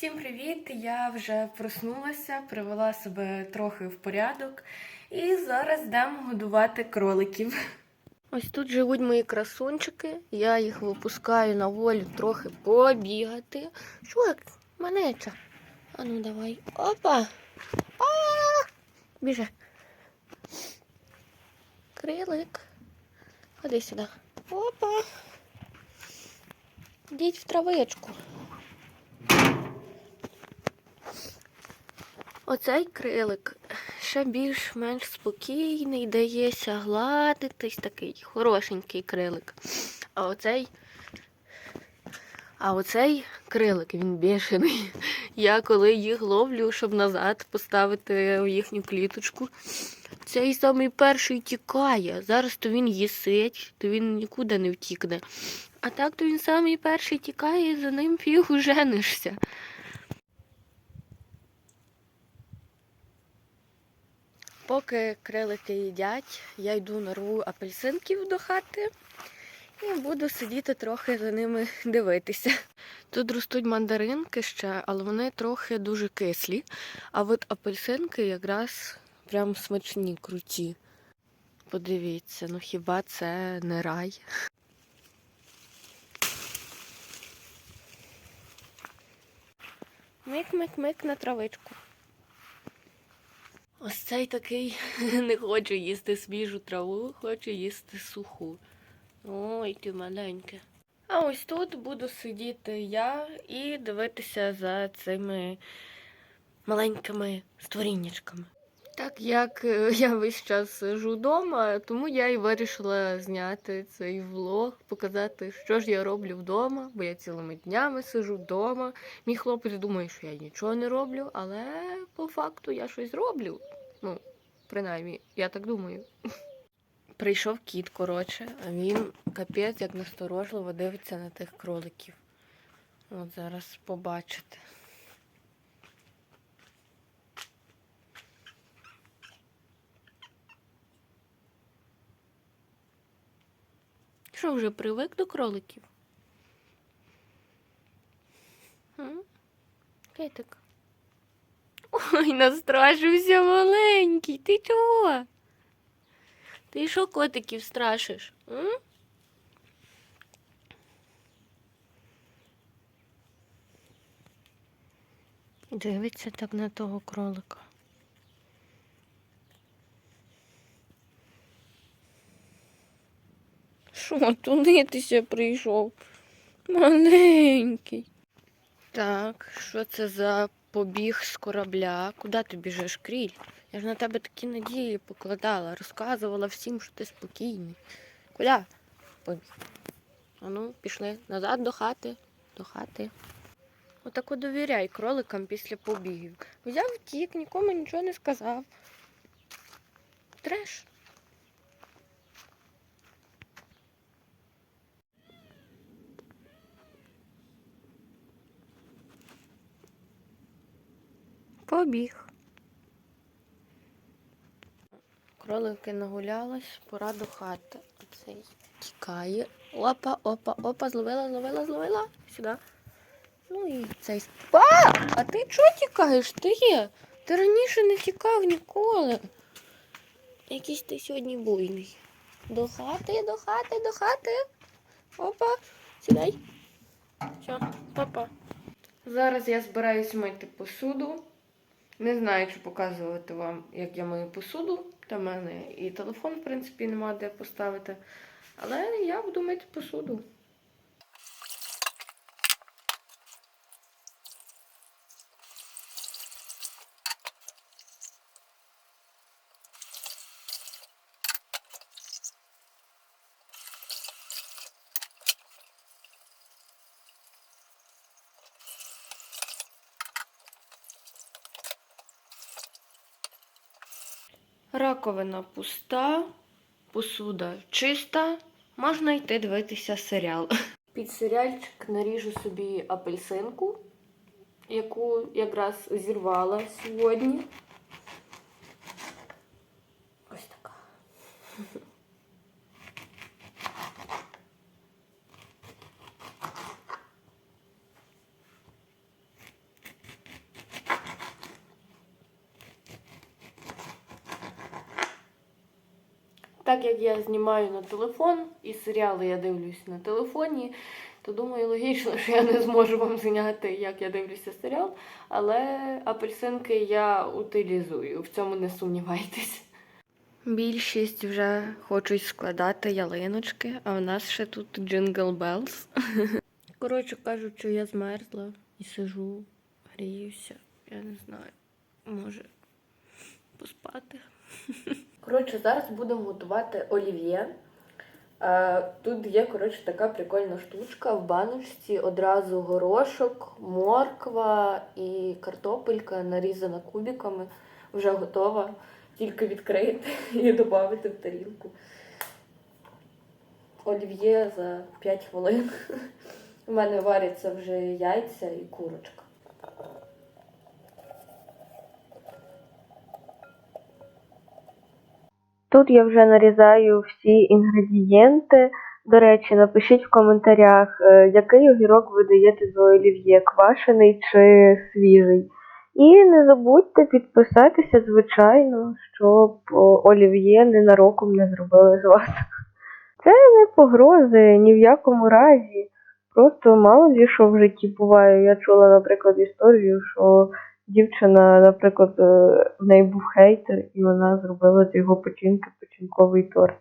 Всім привіт! Я вже проснулася, привела себе трохи в порядок і зараз йдемо годувати кроликів. Ось тут живуть мої красунчики. Я їх випускаю на волю трохи побігати. Як? Манеча? А ну давай. Опа! А! Біже. Крилик. Ходи сюди. Опа. Йдіть в травичку. Оцей крилик ще більш-менш спокійний, дається гладитись, такий хорошенький крилик. А оцей, а оцей крилик, він бешений. Я коли їх ловлю, щоб назад поставити в їхню кліточку, цей самий перший тікає. Зараз то він їсить, то він нікуди не втікне. А так то він самий перший тікає, і за ним фігу женишся. Поки крилики їдять, я йду нарву апельсинків до хати і буду сидіти трохи за ними дивитися. Тут ростуть мандаринки ще, але вони трохи дуже кислі. А от апельсинки якраз прям смачні, круті. Подивіться, ну хіба це не рай? Мик-мик-мик на травичку. Ось цей такий не хочу їсти свіжу траву, хочу їсти суху. Ой, ти маленьке. А ось тут буду сидіти я і дивитися за цими маленькими створіннячками. Так як е, я весь час сижу вдома, тому я і вирішила зняти цей влог, показати, що ж я роблю вдома, бо я цілими днями сижу вдома. Мій хлопець думає, що я нічого не роблю, але по факту я щось роблю. Ну, принаймні, я так думаю. Прийшов кіт, коротше, а він капець як насторожливо дивиться на тих кроликів. От зараз побачите. Що, вже привик до кроликів? Китик. Ой, настрашився маленький. Ти чого? Ти що котиків страшиш? Дивиться так на того кролика. Що, тунитися прийшов? Маленький. Так, що це за побіг з корабля? Куди ти біжиш, кріль? Я ж на тебе такі надії покладала, розказувала всім, що ти спокійний. Куди? Побіг. А ну, пішли назад до хати. До хати. Отако довіряй кроликам після побігів. Взяв втік, нікому нічого не сказав. Треш. Побіг. Кролики нагулялись, пора до хати. Оцей тікає. Опа, опа, опа, зловила, зловила, зловила. Сюди. Ну і цей. А! А ти чого тікаєш? Ти є? Ти раніше не тікав ніколи. Якийсь ти сьогодні буйний. До хати, до хати, до хати. Опа, сідай. Все, папа. Зараз я збираюсь мити посуду. Не знаю, чи показувати вам, як я мою посуду. Та в мене і телефон, в принципі, нема де поставити. Але я буду мити посуду. Раковина пуста, посуда чиста. Можна йти дивитися серіал. Під серіальчик наріжу собі апельсинку, яку якраз зірвала сьогодні. Так як я знімаю на телефон і серіали я дивлюсь на телефоні, то думаю, логічно, що я не зможу вам зняти, як я дивлюся серіал, але апельсинки я утилізую, в цьому не сумнівайтесь. Більшість вже хочуть складати ялиночки, а в нас ще тут Jingle Bells. Коротше кажучи, я змерзла і сижу, гріюся. Я не знаю, може поспати. Коротше, зараз будемо готувати олів'є. Е, Тут є, коротше, така прикольна штучка. В баночці одразу горошок, морква і картопелька нарізана кубиками, вже готова. Тільки відкрити і додати в тарілку. Олів'є за 5 хвилин. У мене варяться вже яйця і курочка. Тут я вже нарізаю всі інгредієнти. До речі, напишіть в коментарях, е, який огірок ви даєте до олів'є, квашений чи свіжий. І не забудьте підписатися, звичайно, щоб олів'є ненароком не зробили з вас. Це не погрози ні в якому разі. Просто мало лі що в житті буває. Я чула, наприклад, історію, що дівчина, наприклад, е, в неї був хейтер, і вона зробила з його печінки печінковий торт.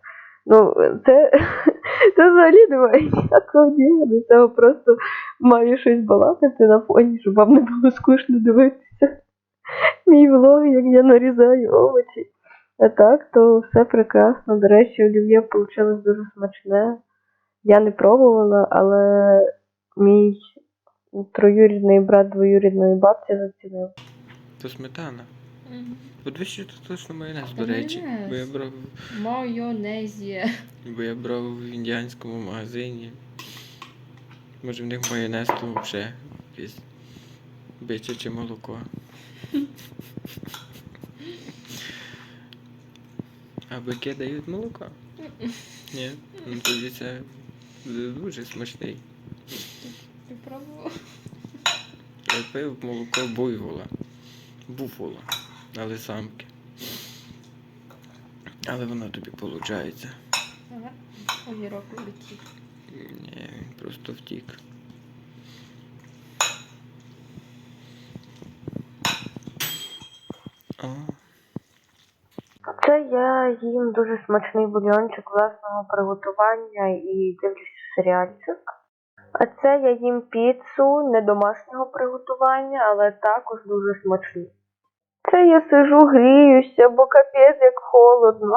Ну, це, це взагалі немає ніякого діла до цього. Просто маю щось балакати на фоні, щоб вам не було скучно дивитися. Мій влог, як я нарізаю овочі. А так, то все прекрасно. До речі, олів'є вийшло дуже смачне. Я не пробувала, але мій троюрідний брат двоюрідної бабці зацінив. То сметана. Мгм. Подивись, що тут точно майонез, Та до речі. Бо я брав, Майонезія. бо я брав в індіанському магазині. Може в них майонез то вже якесь бичаче молоко. А бики дають молоко? Ні. Ну тоді це дуже смачний. Ти пробував? Я пив молоко буйвола. Буфола. Але самки. Але воно тобі виходить. Ага. Огірок улетів. Ні, він просто втік. Це я їм дуже смачний бульйончик власного приготування і дивлюся серіальчик. А це я їм піцу не домашнього приготування, але також дуже смачну. Це я сижу, гріюся, бо капець як холодно.